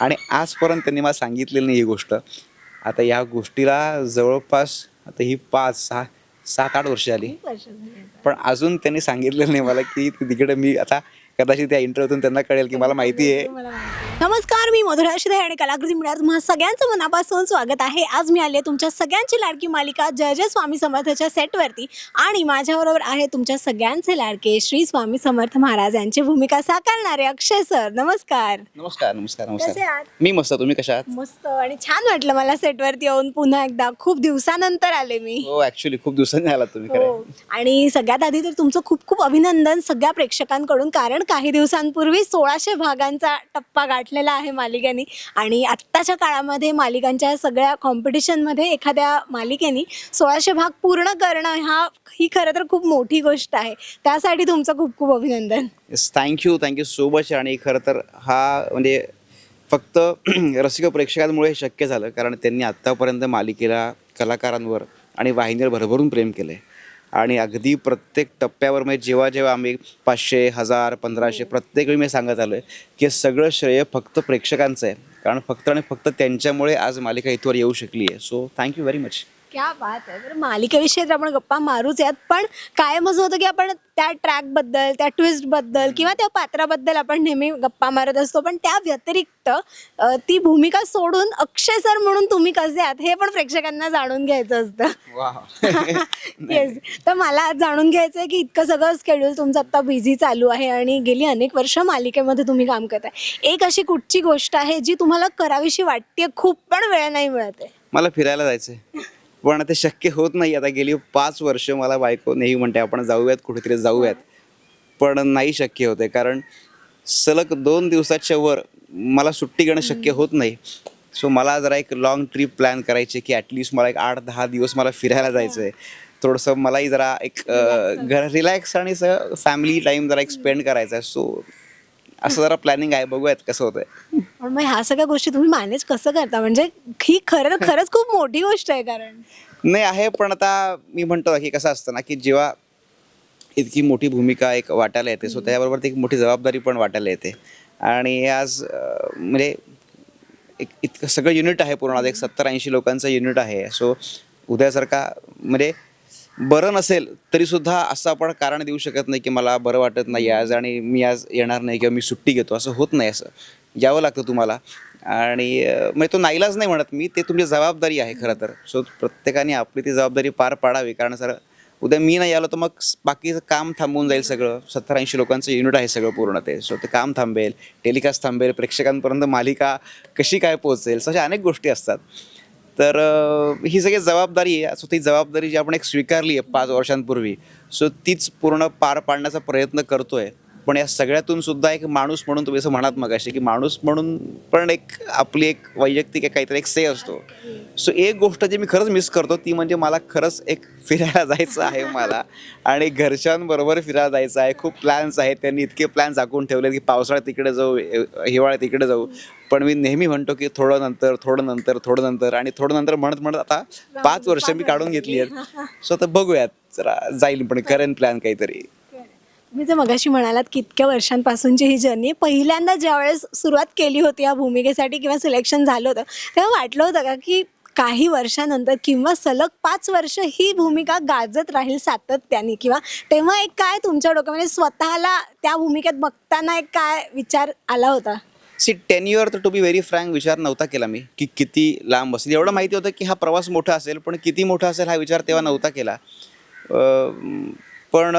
आणि आजपर्यंत त्यांनी मला सांगितलेली नाही ही गोष्ट. आता या गोष्टीला जवळपास आता ही पाच सहा सात आठ वर्ष झाली. पण अजून त्यांनी सांगितलेलं नाही मला की तिकडे मी आता कदाचित त्या इंटरव्ह्यूतून त्यांना कळेल की मला माहिती आहे. नमस्कार. मी मधुरा शिदे आणि कलाकृती मिळत तुम्हा सगळ्यांचं मनापासून स्वागत आहे. आज मी आले तुमच्या सगळ्यांची लाडकी मालिका जय जय स्वामी समर्थच्या सेटवरती. आणि माझ्याबरोबर आहे तुमच्या सगळ्यांचे लाडके श्री स्वामी समर्थ महाराज यांची भूमिका साकारणारे अक्षय सर. नमस्कार. नमस्कार नमस्कार कसे नमस्कार आहात? मी मस्त तुम्ही कशा आहात? मस्त. आणि छान वाटलं मला सेटवरती येऊन पुन्हा एकदा. खूप दिवसानंतर आले मी. हो ऍक्च्युली खूप दिवसांनी आला तुम्ही खरं हो. आणि सगळ्यात आधी तर तुमचं खूप खूप अभिनंदन सगळ्या प्रेक्षकांकडून कारण काही दिवसांपूर्वी सोळाशे भागांचा टप्पा गाठलेला आहे मालिकांनी आणि आत्ताच्या काळामध्ये मालिकांच्या सगळ्या कॉम्पिटिशनमध्ये एखाद्या मालिकेने सोळाशे भाग पूर्ण करणं हा ही खरं तर खूप मोठी गोष्ट आहे. त्यासाठी तुमचं खूप खूप अभिनंदन. Yes thank you thank you so much आणि खरं तर हा म्हणजे फक्त रसिक प्रेक्षकांमुळे हे शक्य झालं कारण त्यांनी आत्तापर्यंत मालिकेला कलाकारांवर आणि वाहिनीवर भरभरून प्रेम केलं आहे आणि अगदी प्रत्येक टप्प्यावर म्हणजे जेव्हा जेव्हा आम्ही पाचशे हजार पंधराशे प्रत्येक वेळी मी सांगत आलो आहे की सगळं श्रेय फक्त प्रेक्षकांचं आहे. कारण फक्त आणि फक्त त्यांच्यामुळे आज मालिका इथवर येऊ शकली आहे सो थँक्यू व्हेरी मच क्या बात आहे तर मालिकेविषयी तर आपण गप्पा मारूच यात पण कायम असं होतं की आपण त्या ट्रॅकबद्दल त्या ट्विस्टबद्दल किंवा त्या पात्राबद्दल आपण नेहमी गप्पा मारत असतो पण त्या व्यतिरिक्त अ, ती भूमिका सोडून अक्षय सर म्हणून तुम्ही कसे आहात हे पण प्रेक्षकांना जाणून घ्यायचं असतं. येस तर मला जाणून घ्यायचं आहे की इतकं सगळं स्केड्यूल तुमचं आता बिझी चालू आहे आणि गेली अनेक वर्ष मालिकेमध्ये तुम्ही काम करताय. एक अशी कुठची गोष्ट आहे जी तुम्हाला करावीशी वाटते खूप पण वेळ नाही मिळत आहे? मला फिरायला जायचंय. पण ते शक्य होत नाही. आता गेली पाच वर्ष मला बायको नेहमी म्हणते आपण जाऊयात कुठेतरी जाऊयात. पण नाही शक्य होते कारण सलग दोन दिवसाच्या वर मला सुट्टी घेणं शक्य होत नाही. सो मला जरा एक लॉंग ट्रिप प्लॅन करायची की ॲटलिस्ट मला एक आठ दहा दिवस मला फिरायला जायचं आहे थोडंसं मलाही जरा एक घर रिलॅक्स आणि फॅमिली टाईम जरा एक स्पेंड करायचा आहे. सो असं जरा प्लॅनिंग आहे बघूयात कसं होतंय. पण मग ह्या सगळ्या गोष्टी तुम्ही मॅनेज कसं करता? म्हणजे ही खरं खरंच खूप मोठी गोष्ट आहे कारण. नाही आहे पण आता मी म्हणतो की कसं असतं ना की जेव्हा इतकी मोठी भूमिका एक वाटायला येते सो त्याबरोबर ती एक मोठी जबाबदारी पण वाटायला येते. आणि आज म्हणजे एक इतकं सगळं युनिट आहे पूर्ण आज एक सत्तर ऐंशी लोकांचं युनिट आहे. सो उद्यासारखा म्हणजे बरं नसेल तरीसुद्धा असं आपण कारण देऊ शकत नाही की मला बरं वाटत नाही आज आणि मी आज येणार नाही किंवा मी सुट्टी घेतो असं होत नाही असं. यावं लागतं तुम्हाला. आणि म्हणजे तो नाईलाज नाही म्हणत मी ते तुमची जबाबदारी आहे खरं तर. सो प्रत्येकाने आपली ती जबाबदारी पार पाडावी कारण सर उद्या मी नाही आलो तर मग बाकीचं काम थांबून जाईल सगळं. सत्तर ऐंशी लोकांचं युनिट आहे सगळं पूर्ण ते. सो ते काम थांबेल टेलिकास्ट थांबेल प्रेक्षकांपर्यंत मालिका कशी काय पोहोचेल अशा अनेक गोष्टी असतात. तर ही सगळी जबाबदारी आहे. सो ती जबाबदारी जी आपण एक स्वीकारली आहे पाच वर्षांपूर्वी सो तीच पूर्ण पार पाडण्याचा प्रयत्न करतोय. पण या सगळ्यातून सुद्धा एक माणूस म्हणून तुम्ही असं म्हणात मग अशी की माणूस म्हणून पण एक आपली एक वैयक्तिक काहीतरी एक से असतो. सो एक गोष्ट जी मी खरंच मिस करतो ती म्हणजे मला खरंच एक फिरायला जायचं आहे मला. आणि घरच्यांबरोबर फिरायला जायचं आहे. खूप प्लॅन्स आहेत. त्यांनी इतके प्लॅन्स आखून ठेवले की पावसाळ्यात तिकडे जाऊ हिवाळ्यात तिकडे जाऊ. पण मी नेहमी म्हणतो की थोडं नंतर थोडं नंतर थोडं नंतर आणि थोडं नंतर म्हणत म्हणत आता पाच वर्ष मी काढून घेतली आहेत. सो आता बघूयात. जरा जाईल पण करेन प्लॅन काहीतरी. तुम्ही जे मगाशी म्हणालात की इतक्या वर्षांपासूनची ही जर्नी पहिल्यांदा ज्यावेळेस सुरुवात केली होती या भूमिकेसाठी किंवा सिलेक्शन झालं होतं तेव्हा वाटलं होतं का की काही वर्षानंतर किंवा सलग पाच वर्ष ही भूमिका गाजत राहील सातत्याने? किंवा तेव्हा एक काय तुमच्या डोक्यामध्ये म्हणजे स्वतःला त्या भूमिकेत बघताना एक काय विचार आला होता? सी टेन इयर तर टू बी व्हेरी फ्रँक विचार नव्हता केला मी की किती लांब असेल. एवढं माहिती होतं की हा प्रवास मोठा असेल पण किती मोठा असेल हा विचार तेव्हा नव्हता केला. पण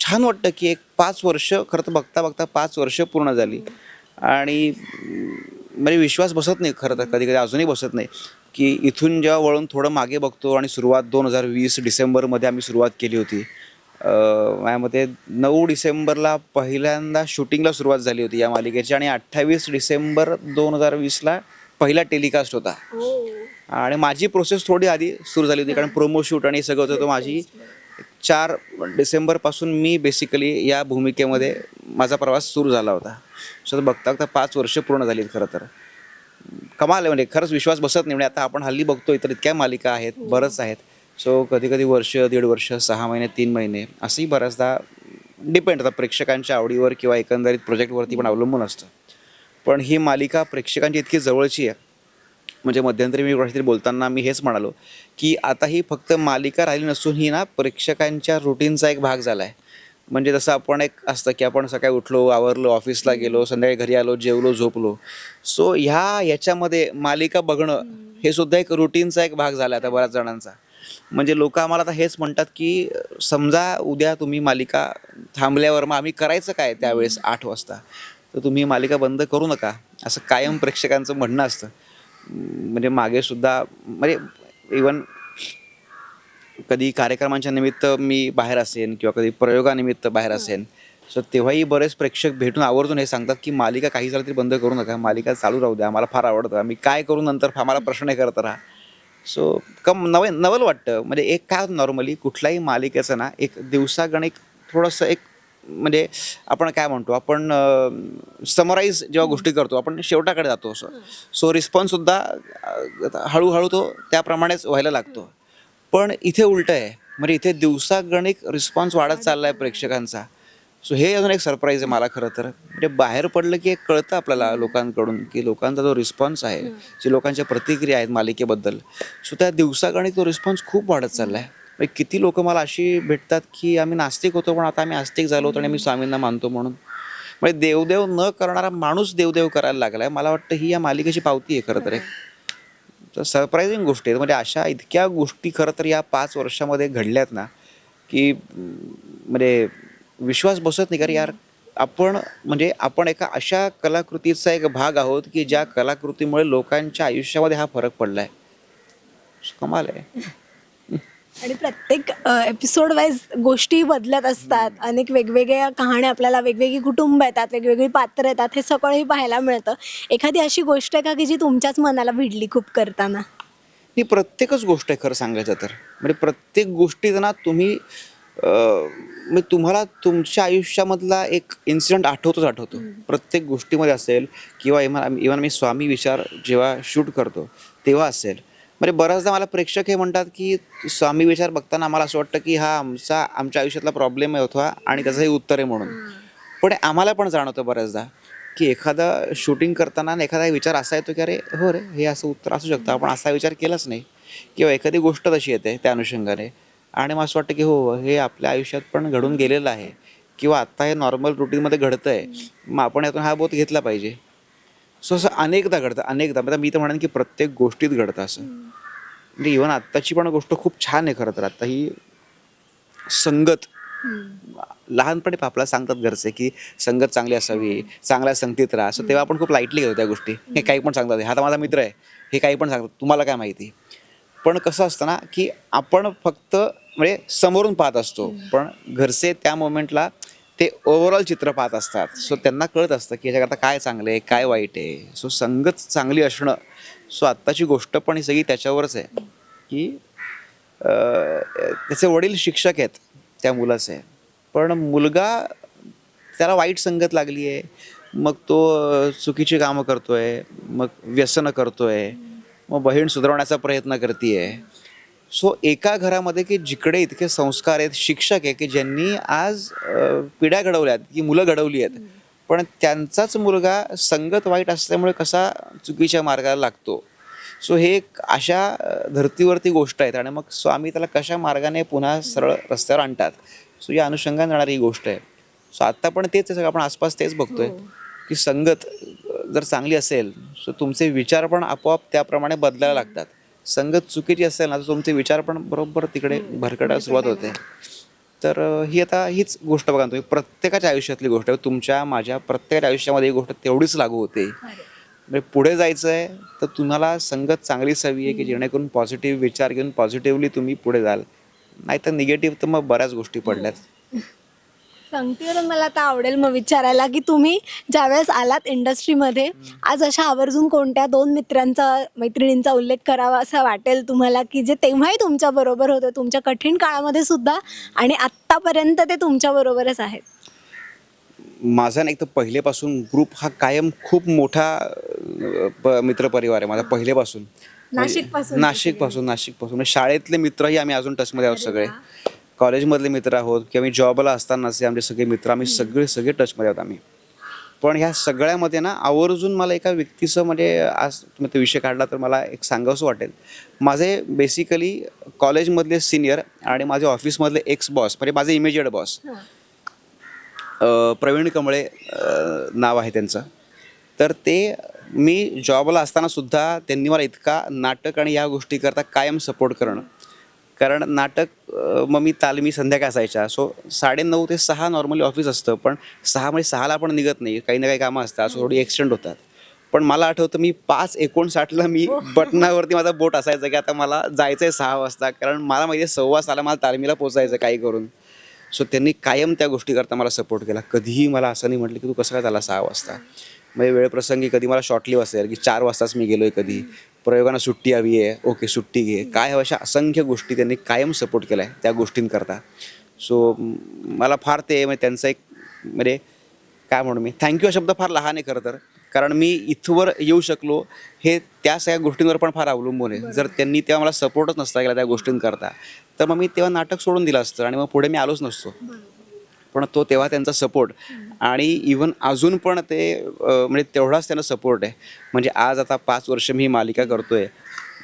छान वाटतं की एक पाच वर्ष खरं तर बघता बघता पाच वर्ष पूर्ण झाली. आणि म्हणजे विश्वास बसत नाही खरं तर कधी कधी अजूनही बसत नाही. की इथून जेव्हा वळून थोडं मागे बघतो आणि सुरुवात दोन हजार वीस डिसेंबरमध्ये आम्ही सुरुवात केली होती. अं, माझ्या मते नऊ डिसेंबरला पहिल्यांदा शूटिंगला सुरुवात झाली होती या मालिकेची आणि अठ्ठावीस डिसेंबर दोन हजार वीसला पहिला टेलिकास्ट होता. आणि माझी प्रोसेस थोडी आधी सुरू झाली होती कारण प्रोमो शूट आणि हे सगळं होतं तर माझी चार डिसेंबरपासून मी बेसिकली या भूमिकेमध्ये माझा प्रवास सुरू झाला होता. सो बघता बघता पाच वर्ष पूर्ण झाली खरं तर. कमाल आहे म्हणजे खरंच विश्वास बसत नाही म्हणजे आता आपण हल्ली बघतो इतर इतक्या मालिका आहेत बरंच आहेत. सो कधी कधी वर्ष दीड वर्ष सहा महिने तीन महिने असंही बऱ्याचदा डिपेंड आता प्रेक्षकांच्या आवडीवर किंवा एकंदरीत प्रोजेक्टवरती पण अवलंबून असतं. पण ही मालिका प्रेक्षकांची इतकी जवळची आहे. म्हणजे मध्यंतरी मी कुणाशी बोलताना मी हेच म्हणालो की आता ही फक्त मालिका राहिली नसून ही ना प्रेक्षकांच्या रुटीनचा एक भाग झाला आहे म्हणजे जसं आपण एक असतं की आपण सकाळी उठलो आवरलो ऑफिसला गेलो संध्याकाळी घरी आलो जेवलो झोपलो. सो ह्या याच्यामध्ये मालिका बघणं हे सुद्धा एक रुटीनचा एक भाग झाला आता बऱ्याच जणांचा. म्हणजे लोक आम्हाला आता हेच म्हणतात की समजा उद्या तुम्ही मालिका थांबल्यावर मग आम्ही करायचं काय त्यावेळेस आठ वाजता? तर तुम्ही मालिका बंद करू नका. असं कायम प्रेक्षकांचं म्हणणं असतं. म्हणजे मागे सुद्धा म्हणजे इवन कधी कार्यक्रमांच्या निमित्त मी बाहेर असेन किंवा कधी प्रयोगानिमित्त बाहेर असेन सो तेव्हाही बरेच प्रेक्षक भेटून आवर्जून हे सांगतात की मालिका काही झालं तरी बंद करू नका मालिका चालू राहू द्या आम्हाला फार आवडतं आम्ही काय करू नंतर आम्हाला प्रश्न हे करत राहा. सो कम नव नवल वाटतं म्हणजे एक काय नॉर्मली कुठल्याही मालिकेचं ना एक दिवसागणिक थोडंसं एक म्हणजे आपण काय म्हणतो आपण समराईज जेव्हा गोष्टी करतो आपण शेवटाकडे जातो असं. सो रिस्पॉन्ससुद्धा हळूहळू तो त्याप्रमाणेच व्हायला लागतो. पण इथे उलट आहे. म्हणजे इथे दिवसागणिक रिस्पॉन्स वाढत चालला आहे प्रेक्षकांचा. सो हे अजून एक सरप्राईज आहे मला खरं तर. म्हणजे बाहेर पडलं की एक कळतं आपल्याला लोकांकडून की लोकांचा जो रिस्पॉन्स आहे जी लोकांच्या प्रतिक्रिया आहेत मालिकेबद्दल. सो त्या दिवसागणिक तो रिस्पॉन्स खूप वाढत चालला आहे म्हणजे किती लोक मला अशी भेटतात की आम्ही नास्तिक होतो पण आता आम्ही आस्तिक झालो होतो आणि आम्ही स्वामींना मानतो म्हणून. म्हणजे देवदेव न करणारा माणूस देवदेव करायला लागलाय. मला वाटतं ही या मालिकेची पावती आहे खरं तर एक. तर सरप्रायझिंग गोष्टी आहेत म्हणजे अशा इतक्या गोष्टी खरं तर या पाच वर्षामध्ये घडल्यात ना की म्हणजे विश्वास बसत नाही. कारण यार आपण म्हणजे आपण एका अशा कलाकृतीचा एक भाग आहोत की ज्या कलाकृतीमुळे लोकांच्या आयुष्यामध्ये हा फरक पडला आहे कमाल आहे. आणि प्रत्येक एपिसोड वाईज गोष्टी बदलत असतात. अनेक वेगवेगळ्या कहाण्या आपल्याला वेगवेगळी कुटुंब येतात वेगवेगळी पात्र येतात हे सगळंही पाहायला मिळतं. एखादी अशी गोष्ट आहे का की जी तुमच्याच मनाला भिडली खूप करताना? ही प्रत्येकच गोष्ट आहे खरं सांगायचं तर. म्हणजे प्रत्येक गोष्टीत ना तुम्ही म्हणजे तुम्हाला तुमच्या आयुष्यामधला एक इन्सिडेंट आठवतोच आठवतो. प्रत्येक गोष्टीमध्ये असेल किंवा इव्हन इव्हन मी स्वामी विचार जेव्हा शूट करतो तेव्हा असेल. म्हणजे बऱ्याचदा मला प्रेक्षक हे म्हणतात की स्वामी विचार बघताना आम्हाला असं वाटतं की हा आमचा आमच्या आयुष्यातला प्रॉब्लेम होता आणि त्याचं हे उत्तर आहे म्हणून. पण आम्हाला पण जाणवतं बऱ्याचदा की एखादा शूटिंग करताना एखादा विचार असा येतो की अरे हो रे हे असं उत्तर असू शकतं. आपण असा विचार केलाच नाही. किंवा एखादी गोष्ट तशी येते त्या अनुषंगाने. आणि मग असं वाटतं की हो हे आपल्या आयुष्यात पण घडून गेलेलं आहे. किंवा आत्ता हे नॉर्मल रुटीनमध्ये घडतं आहे मग आपण यातून हा बोध घेतला पाहिजे. सो असं अनेकदा घडतं अनेकदा. म्हणजे मी तर म्हणेन की प्रत्येक गोष्टीत घडतं असं. म्हणजे इव्हन आत्ताची पण गोष्ट खूप छान आहे खरं तर. आता ही संगत. लहानपणी आपल्याला सांगतात घरचे की संगत चांगली असावी चांगल्या संगतीत राहा. सो तेव्हा आपण खूप लाईटली घेतो त्या गोष्टी. हे काही पण सांगतात. हा तर माझा मित्र आहे. हे काही पण सांगतात. तुम्हाला काय माहिती? पण कसं असतं ना की आपण फक्त म्हणजे समोरून पाहत असतो. पण घरचे त्या मोमेंटला ते ओव्हरऑल चित्र पाहत असतात. सो त्यांना कळत असतं की याच्याकरता काय चांगलं आहे काय वाईट आहे. सो संगत चांगली असणं सो आत्ताची गोष्ट पण ही सगळी त्याच्यावरच आहे. की त्याचे वडील शिक्षक आहेत त्या मुलाचे. पण मुलगा त्याला वाईट संगत लागली आहे. मग तो चुकीची कामं करतोय. मग व्यसनं करतोय. मग बहीण सुधारवण्याचा प्रयत्न करते सो एका घरामध्ये की जिकडे इतके संस्कार आहेत शिक्षक आहे की ज्यांनी आज पिढ्या घडवल्यात की मुलं घडवली आहेत. पण त्यांचाच मुलगा संगत वाईट असल्यामुळे कसा चुकीच्या मार्गाला लागतो? सो हे एक अशा धर्तीवरती गोष्ट आहेत आणि मग स्वामी त्याला कशा मार्गाने पुन्हा सरळ रस्त्यावर आणतात? सो या अनुषंगाने जाणारी ही गोष्ट आहे. सो आत्ता पण तेच आहे सगळं. आपण आसपास तेच बघतोय की संगत जर चांगली असेल सो तुमचे विचार पण आपोआप त्याप्रमाणे बदलायला लागतात. संगत चुकीची असेल ना तर तुमचे विचार पण बरोबर तिकडे भरकटायला सुरुवात होते. तर ही आता हीच गोष्ट बघा तुम्ही. प्रत्येकाच्या आयुष्यातली गोष्ट आहे. तुमच्या माझ्या प्रत्येकाच्या आयुष्यामध्ये ही गोष्ट तेवढीच लागू होते. म्हणजे पुढे जायचं आहे तर तुम्हाला संगत चांगलीच हवी आहे की जेणेकरून पॉझिटिव्ह विचार घेऊन पॉझिटिव्हली तुम्ही पुढे जाल. नाहीतर निगेटिव्ह तर मग बऱ्याच गोष्टी पडल्यात. सांगते मला आता आवडेल मग विचारायला की तुम्ही ज्यावेळेस आलात इंडस्ट्रीमध्ये आज अशा आवर्जून कोणत्या दोन मित्रांचा मैत्रिणींचा उल्लेख करावा असं वाटेल तुम्हाला की जे तेव्हाही तुमच्या बरोबर होते तुमच्या कठीण काळामध्ये सुद्धा आणि आत्तापर्यंत ते तुमच्या बरोबरच आहेत? माझा ना एक तर पहिलेपासून ग्रुप हा कायम खूप मोठा मित्रपरिवार आहे माझा पहिलेपासून. नाशिकपासून नाशिकपासून नाशिकपासून. म्हणजे शाळेतले मित्रही आम्ही अजून टचमध्ये आहोत सगळे. कॉलेजमधले मित्र आहोत किंवा मी जॉबला असतानाचे आमचे सगळे मित्र आम्ही सगळे सगळे टचमध्ये आहोत आम्ही. पण ह्या सगळ्यामध्ये ना आवर्जून मला एका व्यक्तीचं म्हणजे आज तुम्ही तो विषय काढला तर मला एक सांगावंसं वाटेल. माझे बेसिकली कॉलेजमधले सिनियर आणि माझे ऑफिसमधले एक्स बॉस म्हणजे माझे इमिजिएट बॉस प्रवीण कमळे नाव आहे त्यांचं. तर ते मी जॉबला असताना सुद्धा त्यांनी मला इतका नाटक आणि या गोष्टी करता कायम सपोर्ट करणं कारण नाटक मग मी तालमी संध्याकाळ असायच्या. सो साडेनऊ ते सहा नॉर्मली ऑफिस असतं पण सहा म्हणजे सहाला पण निघत नाही. काही ना काही कामं असतात सो थोडी एक्सटेंड होतात. पण मला आठवतं मी पाच एकोणसाठला मी बटनावरती माझा बोट असायचा की आता मला जायचं आहे सहा वाजता. कारण मला माहिती आहे सव्वा सहाला मला तालमीला पोचायचं काही करून. सो त्यांनी कायम त्या गोष्टी करता मला सपोर्ट केला. कधीही मला असं नाही म्हटलं की तू कसं काय झाला सहा वाजता? म्हणजे वेळप्रसंगी कधी मला शॉर्टली असेल की चार वाजताच मी गेलोय कधी? प्रयोगांना सुट्टी हवी आहे ओके सुट्टी घे. काय हवं अशा असंख्य गोष्टी त्यांनी कायम सपोर्ट केला आहे त्या गोष्टींकरता. सो मला फार ते म्हणजे त्यांचं एक म्हणजे काय म्हणू मी थँक्यू हा शब्द फार लहान आहे खरं तर. कारण मी इथवर येऊ शकलो हे त्या सगळ्या गोष्टींवर पण फार अवलंबून आहे. जर त्यांनी तेव्हा मला सपोर्टच नसता केला त्या गोष्टींकरता तर मग मी तेव्हा नाटक सोडून दिलं असतं आणि मग पुढे मी आलोच नसतो. पण तो तेव्हा त्यांचा सपोर्ट आणि इवन अजून पण ते म्हणजे तेवढाच त्यांना सपोर्ट आहे. म्हणजे आज आता पाच वर्ष मी मालिका करतोय.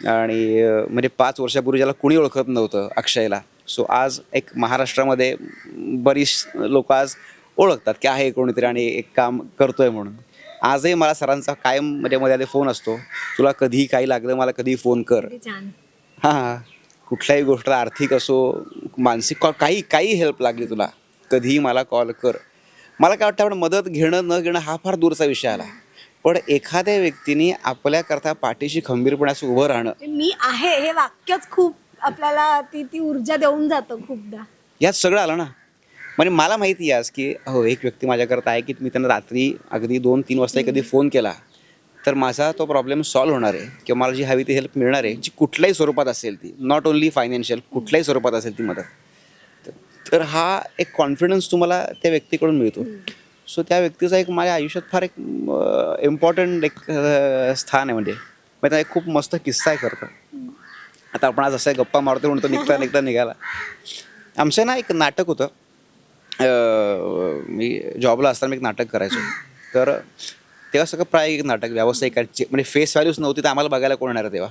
आणि म्हणजे पाच वर्षापूर्वी ज्याला कुणी ओळखत नव्हतं अक्षयला. सो आज एक महाराष्ट्रामध्ये बरीच लोक आज ओळखतात की आहे कोणीतरी आणि एक काम करतोय म्हणून. आजही मला सरांचा कायम म्हणजे मध्ये आधी फोन असतो. तुला कधीही काही लागलं मला कधीही फोन कर. हां कुठल्याही गोष्टीला आर्थिक असो मानसिक काही काही हेल्प लागली तुला. कधीही मला कॉल कर. मला काय वाटतं आपण मदत घेणं न घेणं हा फार दूरचा विषय आला. पण एखाद्या व्यक्तीने आपल्याकरता पाठीशी खंबीरपणे असं उभं राहणं. मी आहे हे वाक्यच खूप आपल्याला ती ती ऊर्जा देऊन जातं खूपदा. यात सगळं आलं ना? म्हणजे मला माहिती आहे आज की हो एक व्यक्ती माझ्याकरता आहे की मी त्यांना रात्री अगदी दोन तीन वाजता कधी फोन केला तर माझा तो प्रॉब्लेम सॉल्व्ह होणार आहे. किंवा मला जी हवी ती हेल्प मिळणार आहे जी कुठल्याही स्वरूपात असेल ती नॉट ओन्ली फायनान्शियल कुठल्याही स्वरूपात असेल ती मदत. तर- हा एक कॉन्फिडन्स तुम्हाला त्या व्यक्तीकडून मिळतो. सो त्या व्यक्तीचा एक माझ्या आयुष्यात फार एक इम्पॉर्टंट एक स्थान आहे म्हणजे. म्हणजे त्याचा एक खूप मस्त किस्सा आहे खरं तर. आता आपण आज असं गप्पा मारतो म्हणतो निघता निघता निघाला. आमचं ना एक नाटक होतं. मी जॉबला असताना मी एक नाटक करायचो. तर तेव्हा सगळं प्रायोगिक नाटक व्यावसायिकांचे म्हणजे फेस व्हॅल्यूज नव्हती तर आम्हाला बघायला कोण येणार तेव्हा.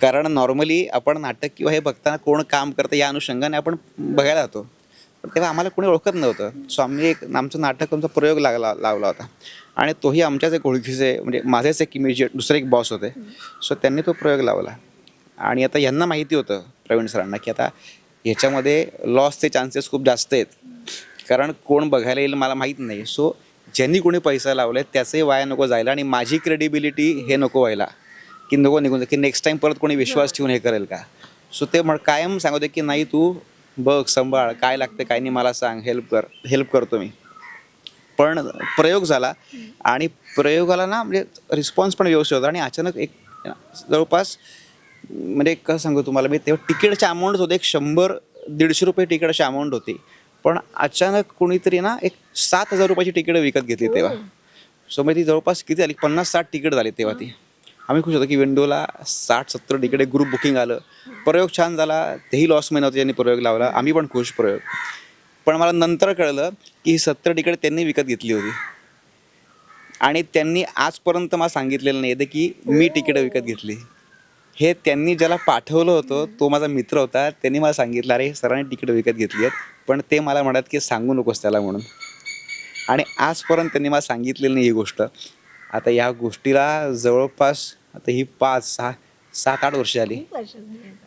कारण नॉर्मली आपण नाटक किंवा हे बघताना कोण काम करतं या अनुषंगाने आपण बघायला जातो. पण तेव्हा आम्हाला कोणी ओळखत नव्हतं. सो आम्ही एक आमचं नाटक आमचा प्रयोग लागला लावला होता. आणि तोही आमच्याच एक ओळखीचे म्हणजे माझेच एक इमिजिएट दुसरे एक बॉस होते. सो त्यांनी तो प्रयोग लावला. आणि आता यांना माहिती होतं प्रवीण सरांना की आता ह्याच्यामध्ये लॉसचे चान्सेस खूप जास्त आहेत. कारण कोण बघायला येईल मला माहीत नाही. सो ज्यांनी कोणी पैसा लावलाय त्याचंही वाया नको जायला आणि माझी क्रेडिबिलिटी हे नको व्हायला. की नको निघून की नेक्स्ट टाइम परत कोणी विश्वास ठेवून हे करेल का? सो ते म्हण कायम सांगतो की नाही तू बघ सांभाळ काय लागते काय नाही मला सांग हेल्प कर हेल्प करतो मी. पण प्रयोग झाला आणि प्रयोगाला ना म्हणजे रिस्पॉन्स पण व्यवस्थित होता आणि अचानक एक जवळपास म्हणजे कसं सांगू तुम्हाला मी तेव्हा तिकीटचे अमाऊंट होते एक शंभर दीडशे रुपये तिकीटाची अमाऊंट होती. पण अचानक कोणीतरी ना एक सात हजार रुपयाची तिकीटं विकत घेतली तेव्हा. सो मग ती जवळपास किती झाली? पन्नास साठ तिकीट झाली तेव्हा ती. आम्ही खुश होतो की विंडोला साठ सत्तर तिकीट ग्रुप बुकिंग आलं. प्रयोग छान झाला. तेही लॉस महिना होता त्यांनी प्रयोग लावला. आम्ही पण खुश प्रयोग. पण मला नंतर कळलं की ही सत्तर तिकीट त्यांनी विकत घेतली होती. आणि त्यांनी आजपर्यंत मला सांगितलेलं नाही की मी तिकीटं विकत घेतली. हे त्यांनी ज्याला पाठवलं होतं तो माझा मित्र होता. त्यांनी मला सांगितलं अरे सरांनी तिकीटं विकत घेतली आहेत. पण ते मला म्हणत की सांगू नकोस त्याला म्हणून. आणि आजपर्यंत त्यांनी मला सांगितलेलं नाही ही गोष्ट. आता या गोष्टीला जवळपास आता ही पाच सहा सात आठ वर्ष झाली.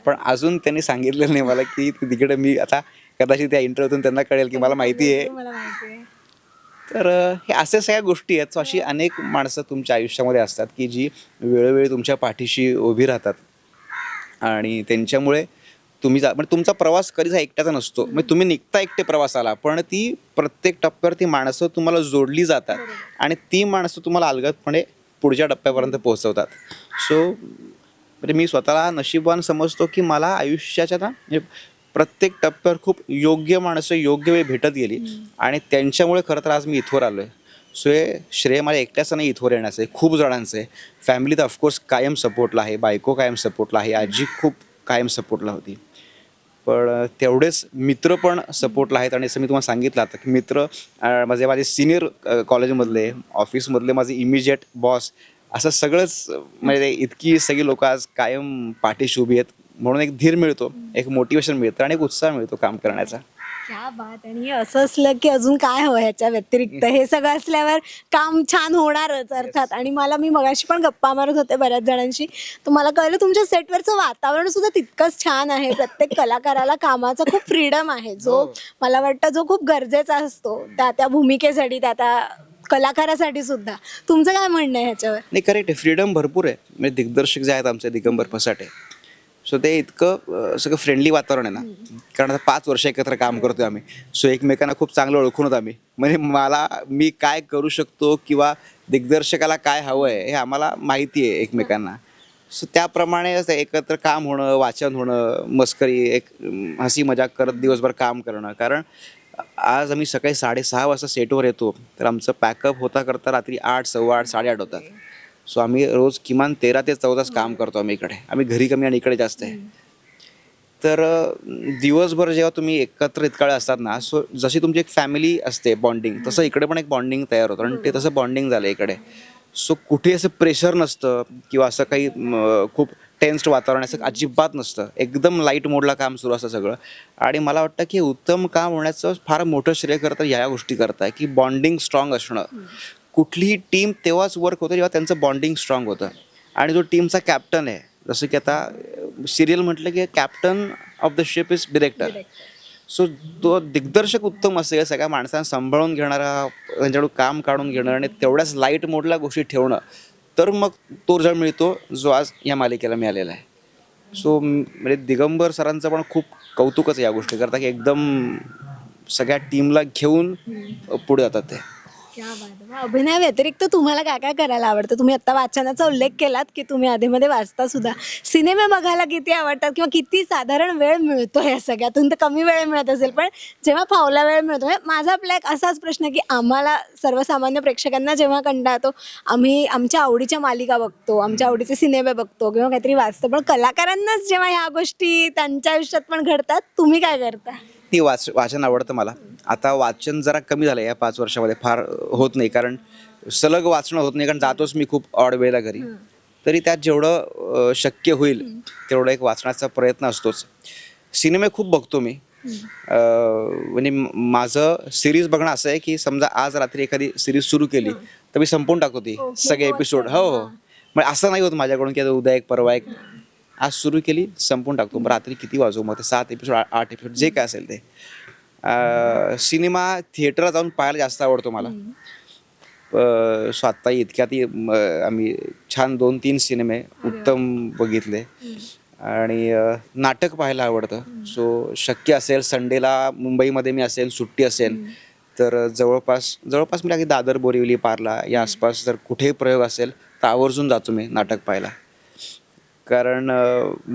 पण अजून त्यांनी सांगितलेलं नाही मला की तिकडे मी आता कदाचित त्या इंटरव्ह्यूतून त्यांना कळेल की मला माहिती आहे. तर हे असे सगळ्या गोष्टी आहेत. सो अशी अनेक माणसं तुमच्या आयुष्यामध्ये असतात की जी वेळोवेळी तुमच्या पाठीशी उभी राहतात. आणि त्यांच्यामुळे तुम्ही जा म्हणजे तुमचा प्रवास कधीच हा एकट्याचा नसतो. म्हणजे तुम्ही निघता एकटे प्रवासाला पण ती प्रत्येक टप्प्यावर ती माणसं तुम्हाला जोडली जातात आणि ती माणसं तुम्हाला अलगदपणे पुढच्या टप्प्यापर्यंत पोहोचवतात. सो म्हणजे मी स्वतःला नशीबवान समजतो की मला आयुष्याच्या ना म्हणजे प्रत्येक टप्प्यावर खूप योग्य माणसं योग्य वेळ भेटत गेली आणि त्यांच्यामुळे खरं तर आज मी इथवर आलो आहे सो हे श्रेय माझ्या एकट्याचं नाही इथवर येण्याचं आहे. खूप जणांचं आहे. फॅमिली तर ऑफकोर्स कायम सपोर्टला आहे बायको कायम सपोर्टला आहे आजी खूप कायम सपोर्टला होती. पण तेवढेच मित्र पण सपोर्टला आहेत. आणि असं मी तुम्हाला सांगितलं आता की मित्र माझे माझे सिनियर कॉलेजमधले ऑफिसमधले माझे इमिजिएट बॉस असं सगळंच म्हणजे इतकी सगळी लोक आज कायम पाठीशी उभी आहेत. म्हणून एक धीर मिळतो एक मोटिवेशन मिळतं आणि एक उत्साह मिळतो काम करण्याचा. क्या बात. आणि हे असं असलं की अजून काय हवं ह्याच्या व्यतिरिक्त? हे सगळं असल्यावर काम छान होणारच अर्थात. आणि मला मी मगाशी पण गप्पा मारत होते बऱ्याच जणांशी. तर मला कळलं तुमच्या सेटवरचं वातावरण सुद्धा तितकंच छान आहे. प्रत्येक कलाकाराला कामाचा खूप फ्रीडम आहे. जो मला वाटतं जो खूप गरजेचा असतो. त्या त्या भूमिकेसाठी त्या त्या कलाकारासाठी सुद्धा. तुमचं काय म्हणणं आहे ह्याच्यावर? नाही करेक्ट आहे. फ्रीडम भरपूर आहे. म्हणजे दिग्दर्शक जे आहेत आमचे दिगंबर फसाटे. सो ते इतकं सगळं फ्रेंडली वातावरण आहे ना. कारण आता पाच वर्ष एकत्र काम करतोय आम्ही. सो एकमेकांना खूप चांगलं ओळखून होत आम्ही. म्हणजे मला मी काय करू शकतो किंवा दिग्दर्शकाला काय हवं आहे हे आम्हाला माहिती आहे एकमेकांना. सो त्याप्रमाणे असं एकत्र काम होणं वाचन होणं मस्करी एक हसी मजाक करत दिवसभर काम करणं. कारण आज आम्ही सकाळी साडेसहा वाजता सेटवर येतो. तर आमचं पॅकअप होता करता रात्री आठ सव्वा आठ साडेआठ होतात. सो आम्ही रोज किमान तेरा ते चौदाच काम करतो आम्ही इकडे. आम्ही घरी कमी आणि इकडे जास्त आहे. तर दिवसभर जेव्हा तुम्ही एकत्र इतका वेळ असतात ना सो जशी तुमची एक फॅमिली असते बॉन्डिंग तसं इकडे पण एक बॉन्डिंग तयार होतं. आणि ते तसं बॉन्डिंग झालं इकडे. सो कुठे असं प्रेशर नसतं किंवा असं काही खूप टेन्स्ड वातावरण असं अजिबात नसतं. एकदम लाइट मोडला काम सुरू असतं सगळं. आणि मला वाटतं की उत्तम काम होण्याचं फार मोठं श्रेय करतं या गोष्टी करताय की बॉन्डिंग स्ट्रॉंग असणं. कुठलीही टीम तेव्हाच वर्क होतं जेव्हा त्यांचं बॉन्डिंग स्ट्रॉंग होतं. आणि जो टीमचा कॅप्टन आहे जसं की आता सिरियल म्हटलं की captain of the ship is director so तो दिग्दर्शक उत्तम असेल सगळ्या माणसांना सांभाळून घेणारा त्यांच्याकडून काम काढून घेणं आणि तेवढ्याच लाइट मोडल्या गोष्टी ठेवणं तर मग तो रिझल्ट मिळतो जो आज या मालिकेला मिळालेला आहे. सो म्हणजे दिगंबर सरांचं पण खूप कौतुकच आहे या गोष्टी करता की एकदम सगळ्या टीमला घेऊन पुढे जातात ते. क्या बात आहे. अभिनय व्यतिरिक्त तुम्हाला काय काय करायला आवडतं? तुम्ही आता वाचनाचा उल्लेख केलात की तुम्ही आधीमध्ये वाचता सुद्धा. सिनेमे बघायला किती आवडतात किंवा किती साधारण वेळ मिळतो या सगळ्यातून? तर कमी वेळ मिळत असेल पण जेव्हा फावला वेळ मिळतो म्हणजे माझा आपला एक असाच प्रश्न की आम्हाला सर्वसामान्य प्रेक्षकांना जेव्हा कंटाळा येतो आम्ही आमच्या आवडीच्या मालिका बघतो आमच्या आवडीचे सिनेमे बघतो किंवा काहीतरी वाचतो पण कलाकारांनाच जेव्हा ह्या गोष्टी त्यांच्या आयुष्यात पण घडतात तुम्ही काय करता? ती वाच वाचन आवडतं मला. आता वाचन जरा कमी झालं या पाच वर्षामध्ये. फार होत नाही. कारण सलग वाचणं होत नाही. कारण जातोच मी खूप ऑड वेळेला घरी. तरी त्यात जेवढं शक्य होईल तेवढं एक वाचण्याचा प्रयत्न असतोच. सिनेमे खूप बघतो मी. म्हणजे माझं सिरीज बघणं असं आहे की समजा आज रात्री एखादी सिरीज सुरू केली तर मी संपवून टाकतो ती. सगळे एपिसोड हो. हो. मग असं नाही होत माझ्याकडून की आता उद्या एक परवा एक. आज सुरू केली संपून टाकतो. मग रात्री किती वाजू? मग ते सात एपिसोड आठ एपिसोड जे काय असेल ते. सिनेमा थिएटरला जाऊन पाहायला जास्त आवडतो मला. सो आत्ता इतक्यात म, आम्ही छान दोन तीन सिनेमे उत्तम बघितले. आणि नाटक पाहायला आवडतं. सो शक्य असेल संडेला मुंबईमध्ये मी असेल सुट्टी असेल तर जवळपास जवळपास म्हणजे अगदी दादर बोरिवली पार्ला या आसपास जर कुठेही प्रयोग असेल तर आवर्जून जातो मी नाटक पाहायला. कारण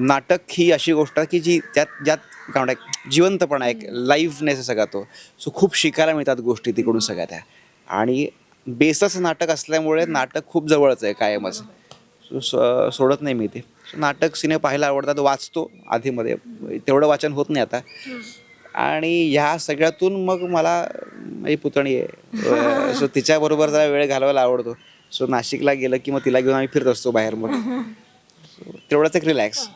नाटक ही अशी गोष्ट आहे की जी त्यात ज्यात काय म्हणतात जिवंतपणा एक लाईव्हनेस सगळा तो. सो खूप शिकायला मिळतात गोष्टी तिकडून सगळ्या त्या आणि बेसच नाटक असल्यामुळे नाटक खूप जवळच आहे कायमच. सो सोडत नाही मी ते. नाटक सिने पाहायला आवडतात वाचतो आधीमध्ये. तेवढं वाचन होत नाही आता. आणि ह्या सगळ्यातून मग मला माझी पुतणी आहे. सो तिच्याबरोबर जरा वेळ घालवायला आवडतो. सो नाशिकला गेलं की मग तिला घेऊन आम्ही फिरत असतो बाहेर मग. तेवढाच एक रिलॅक्स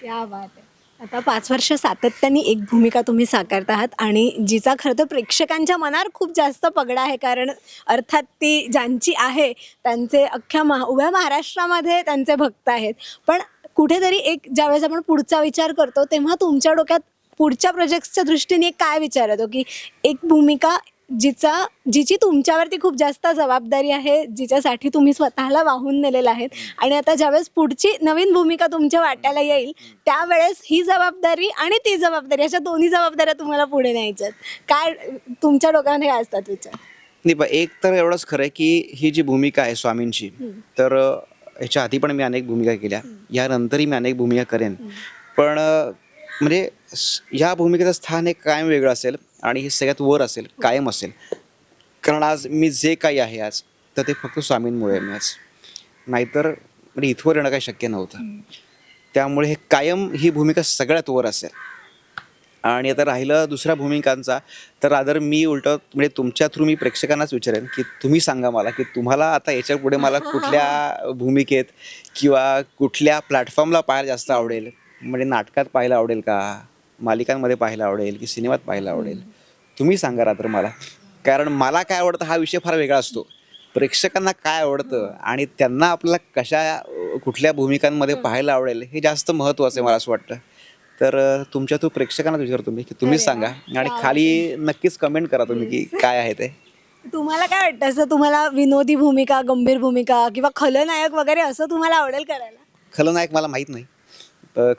क्या बात आहे. आता पाच वर्ष सातत्याने एक भूमिका तुम्ही साकारत आहात आणि जिचा खरं तर प्रेक्षकांच्या मनावर खूप जास्त पगडा आहे कारण अर्थात ती ज्यांची आहे त्यांचे अख्ख्या महा उभ्या महाराष्ट्रामध्ये त्यांचे भक्त आहेत. पण कुठेतरी एक ज्यावेळेस आपण पुढचा विचार करतो तेव्हा तुमच्या डोक्यात पुढच्या प्रोजेक्ट्सच्या दृष्टीने एक काय विचार येतो? की एक भूमिका जिचा जिची तुमच्यावरती खूप जास्त जबाबदारी आहे जिच्यासाठी तुम्ही स्वतःला वाहून नेलेलं आहेत. आणि आता ज्यावेळेस पुढची नवीन भूमिका तुमच्या वाट्याला येईल त्यावेळेस ही जबाबदारी आणि ती जबाबदारी अशा दोन्ही जबाबदाऱ्या तुम्हाला पुढे न्यायच्यात काय तुमच्या डोक्यामध्ये काय असतात विचार? नाही बा एक तर एवढंच खरं आहे की ही जी भूमिका आहे स्वामींची तर अ, ह्याच्या आधी पण मी अनेक भूमिका केल्या. यानंतरही मी अनेक भूमिका करेन. पण म्हणजे ह्या भूमिकेचं स्थान हे कायम वेगळं असेल आणि हे सगळ्यात वर असेल कायम असेल. कारण आज मी जे काही आहे आज तर ते फक्त स्वामींमुळे मी आज. नाहीतर म्हणजे इथवर येणं काही शक्य नव्हतं. त्यामुळे हे कायम ही भूमिका सगळ्यात वर असेल. आणि आता राहिलं दुसऱ्या भूमिकांचा तर रादर मी उलट म्हणजे तुमच्या थ्रू मी प्रेक्षकांनाच विचारेन की तुम्ही सांगा मला की तुम्हाला आता याच्यापुढे मला कुठल्या भूमिकेत किंवा कुठल्या प्लॅटफॉर्मला पाहायला जास्त आवडेल? म्हणजे नाटकात पाहायला आवडेल का? मालिकांमध्ये पाहायला आवडेल की सिनेमात पाहायला आवडेल? तुम्ही सांगा रात्र मला. कारण मला काय आवडतं हा विषय फार वेगळा असतो. प्रेक्षकांना काय आवडतं आणि त्यांना आपल्याला कशा कुठल्या भूमिकांमध्ये पाहायला आवडेल हे जास्त महत्त्वाचं आहे मला असं वाटतं. तर तुमच्या तो प्रेक्षकांना विचारतो मी की तुम्हीच. सांगा आणि खाली नक्कीच कमेंट करा तुम्ही की काय आहे ते. तुम्हाला काय वाटतं? असं तुम्हाला विनोदी भूमिका गंभीर भूमिका किंवा खलनायक वगैरे असं तुम्हाला आवडेल करायला? खलनायक मला माहीत नाही.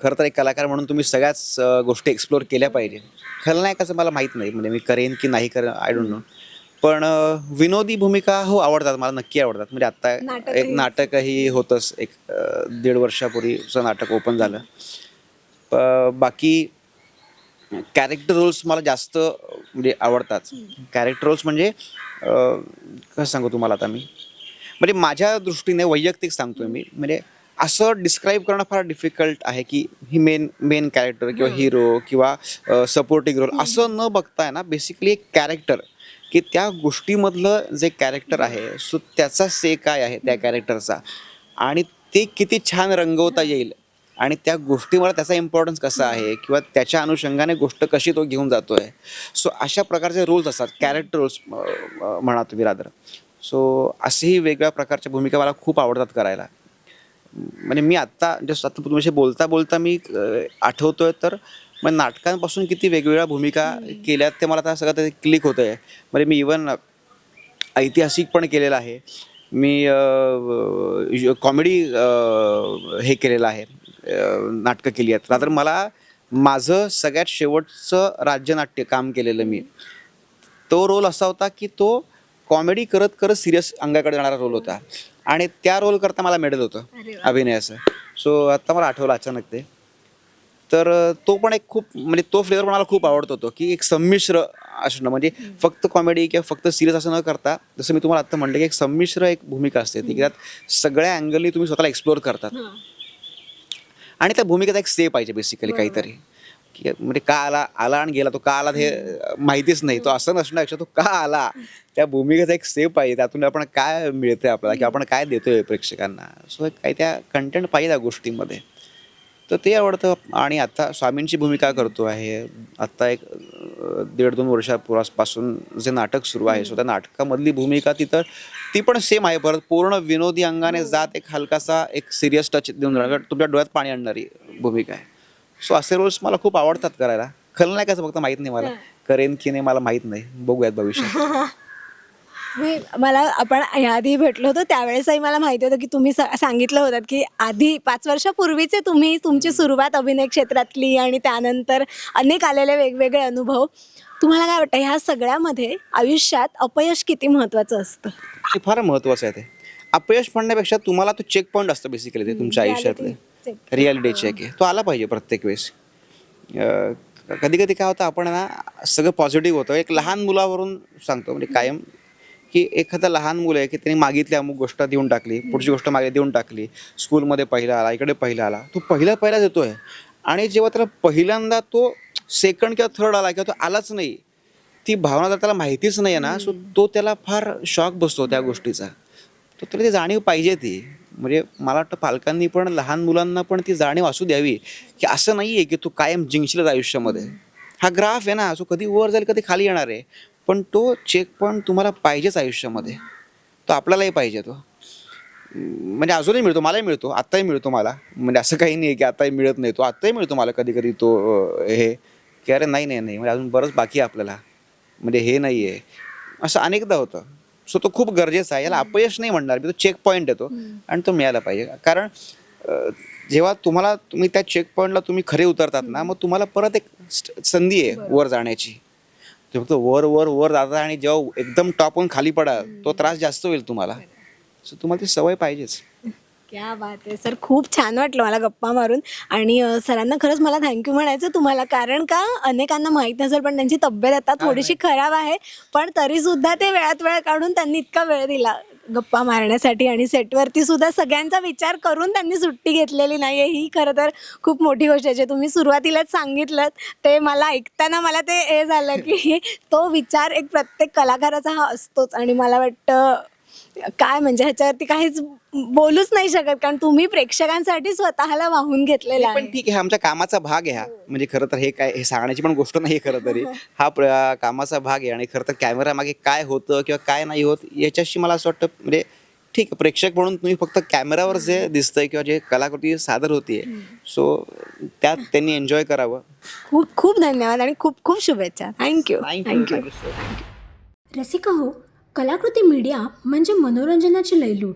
खरं तर एक कलाकार म्हणून तुम्ही सगळ्याच गोष्टी एक्सप्लोअर केल्या पाहिजे. खलनायकाचं मला माहीत नाही म्हणजे मी करेन की नाही करेन आय डोंट नो पण विनोदी भूमिका हो आवडतात मला नक्की आवडतात. म्हणजे आत्ता एक नाटकही. होतंच एक दीड वर्षापूर्वीचं नाटक ओपन झालं. बाकी कॅरेक्टर रोल्स मला जास्त म्हणजे आवडतात. कॅरेक्टर रोल्स म्हणजे कसं सांगू तुम्हाला आता मी? म्हणजे माझ्या दृष्टीने वैयक्तिक सांगतोय मी. म्हणजे असं डिस्क्राईब करणं फार डिफिकल्ट आहे की ही मेन मेन कॅरेक्टर किंवा हिरो किंवा सपोर्टिंग रोल असं न बघताय ना बेसिकली एक कॅरेक्टर की त्या गोष्टीमधलं जे कॅरेक्टर आहे सो त्याचा से काय आहे त्या कॅरेक्टरचा आणि ते किती छान रंगवता येईल आणि त्या गोष्टीमुळे त्याचा इम्पॉर्टन्स कसा आहे किंवा त्याच्या अनुषंगाने गोष्ट कशी तो घेऊन जातोय? सो अशा प्रकारचे रोल्स असतात कॅरेक्टर रोल्स म्हणा तुम्ही रादर. सो असेही वेगळ्या प्रकारच्या भूमिका मला खूप आवडतात करायला. म्हणजे मी आत्ता जस्ट आता तुमच्याशी बोलता बोलता मी आठवतोय तर म्हणजे नाटकांपासून किती वेगवेगळ्या भूमिका केल्यात ते मला आता सगळं ते क्लिक होतं आहे म्हणजे मी इवन ऐतिहासिक पण केलेलं आहे. मी कॉमेडी हे केलेलं आहे. नाटकं केली आहेत. रात्र मला माझं सगळ्यात शेवटचं राज्यनाट्य काम केलेलं मी. तो रोल असा होता की तो कॉमेडी करत करत सिरियस अंगाकडे जाणारा रोल होता. आणि त्या रोल करता मला मेडल होतं. अभिनयाचं सो आता मला आठवलं अचानक ते. तर तो पण एक खूप म्हणजे तो फ्लेवर पण मला खूप आवडत होतो की एक संमिश्र असणं. म्हणजे फक्त कॉमेडी किंवा फक्त सिरियस असं न करता जसं मी तुम्हाला आता म्हटलं की एक संमिश्र एक भूमिका असते. ती की त्यात सगळ्या अँगलनी तुम्ही स्वतःला एक्सप्लोअर करतात. आणि त्या भूमिकेत एक से पाहिजे बेसिकली काहीतरी. की म्हणजे का आला आला आणि गेला तो का आला हे माहितीच नाही. तो असं नसण्यापेक्षा तो का आला? त्या भूमिकेचा एक सेप पाहिजे त्यातून आपण काय मिळतंय आपल्याला की आपण काय देतोय प्रेक्षकांना? सो काही त्या कंटेंट पाहिजे त्या गोष्टीमध्ये. तर ते आवडतं. आणि आता स्वामींची भूमिका करतो आहे. आत्ता एक दीड दोन वर्षापूर्वापासून जे नाटक सुरू आहे सो त्या नाटकामधली भूमिका तिथं ती पण सेम आहे. परत पूर्ण विनोदी अंगाने जात एक हलकासा एक सिरियस टच देऊन जाणार. तुमच्या डोळ्यात पाणी आणणारी भूमिका आहे. सो असे रोल्स मला खूप आवडतात करायला. खलनायकाचं फक्त माहीत नाही मला? करेन की नाही मला माहीत नाही. बघूयात भविष्यात. मी मला आपण याआधी भेटलो होतो त्यावेळेसही मला माहिती होतं की तुम्ही सा- सांगितलं होतं की आधी पाच वर्षापूर्वीचे तुम्ही तुमची सुरुवात अभिनय क्षेत्रातली आणि त्यानंतर अनेक आलेले वेगवेगळे अनुभव. तुम्हाला काय वाटतं ह्या सगळ्यामध्ये आयुष्यात अपयश किती महत्वाचं असतं? ते फार महत्त्वाचं आहे ते. अपयश म्हणण्यापेक्षा तुम्हाला तो चेक पॉईंट असतो बेसिकली ते तुमच्या आयुष्यातले. रियालिटी चेक आहे. तो आला पाहिजे प्रत्येक वेळेस. कधी कधी काय होतं आपण ना सगळं पॉझिटिव्ह होतं. एक लहान मुलावरून सांगतो म्हणजे कायम की एखादं लहान मुलं आहे की त्याने मागितली अमुक गोष्ट देऊन टाकली पुढची गोष्ट मागे देऊन टाकली स्कूलमध्ये पहिला आला इकडे पहिला आला तो पहिला पहिला देतोय आणि जेव्हा त्याला पहिल्यांदा तो सेकंड किंवा थर्ड आला किंवा तो आलाच नाही ती भावना जर त्याला माहितीच नाही आहे ना सो तो त्याला फार शॉक बसतो त्या गोष्टीचा. तर त्याला ती जाणीव पाहिजे ती. म्हणजे मला वाटतं पालकांनी पण लहान मुलांना पण ती जाणीव असू द्यावी की असं नाही आहे की तू कायम जिंकशीलच आयुष्यामध्ये. हा ग्राफ आहे ना असो कधी वर जाईल कधी खाली येणार आहे पण तो चेक पण तुम्हाला पाहिजेच आयुष्यामध्ये. तो आपल्यालाही पाहिजे तो. म्हणजे अजूनही मिळतो मलाही मिळतो आत्ताही मिळतो मला. म्हणजे असं काही नाही की आत्ताही मिळत नाही तो आत्ताही मिळतो मला कधी कधी तो हे. की अरे नाही नाही नाही म्हणजे अजून बरंच बाकी आहे आपल्याला. म्हणजे हे नाही आहे असं अनेकदा होतं. सो तो खूप गरजेचा आहे. याला अपयश नाही म्हणणार मी तो चेक पॉईंट येतो आणि तो मिळाला पाहिजे. कारण जेव्हा तुम्हाला तुम्ही त्या चेक पॉईंटला तुम्ही खरे उतरतात ना मग तुम्हाला परत एक संधी आहे वर जाण्याची. ते फक्त वर वर वर जाता आणि जेव्हा एकदम टॉपहून खाली पडाल तो त्रास जास्त होईल तुम्हाला. सो तुम्हाला ती सवय पाहिजेच. क्या बात आहे. सर खूप छान वाटलं मला गप्पा मारून. आणि अ, सरांना खरंच मला थँक्यू म्हणायचं तुम्हाला. कारण का अनेकांना माहीत नसेल पण त्यांची तब्येत आता थोडीशी खराब आहे. पण तरी सुद्धा ते वेळात वेळ काढून त्यांनी इतका वेळ दिला गप्पा मारण्यासाठी. आणि सेटवरती सुद्धा सगळ्यांचा विचार करून त्यांनी सुट्टी घेतलेली नाही आहे ही खरं तर खूप मोठी गोष्ट आहे. जे तुम्ही सुरुवातीलाच सांगितलं ते मला ऐकताना मला ते हे झालं की तो विचार एक प्रत्येक कलाकाराचा हा असतोच. आणि मला वाटतं काय म्हणजे ह्याच्यावरती काहीच बोलूच नाही शकत कारण तुम्ही प्रेक्षकांसाठी स्वतःला वाहून घेतलेला पण आहे. ठीक आहे हा आमच्या कामाचा भाग आहे हा. म्हणजे खरं तर हे काय हे सांगण्याची पण गोष्ट नाही खरं तरी. हा प्र- कामाचा भाग आहे आणि खरं तर कॅमेरा मागे काय होतं किंवा काय नाही होत याच्याशी मला असं वाटतं म्हणजे ठीक आहे प्रेक्षक म्हणून तुम्ही फक्त कॅमेरावर जे दिसतंय किंवा जे कलाकृती सादर होतीये सो त्यात त्यांनी एन्जॉय करावं. खूप खूप धन्यवाद आणि खूप खूप शुभेच्छा. Thank you thank you thank you thank you Rasika हो कलाकृती मीडिया म्हणजे मनोरंजनाची लयलूट.